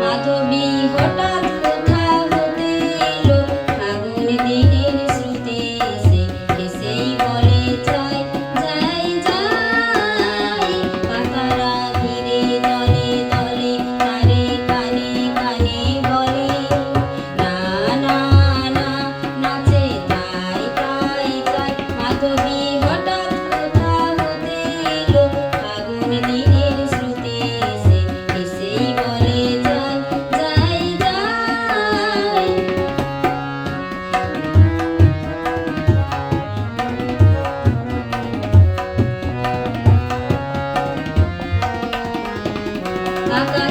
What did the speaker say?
মাধবী হঠাৎ 아가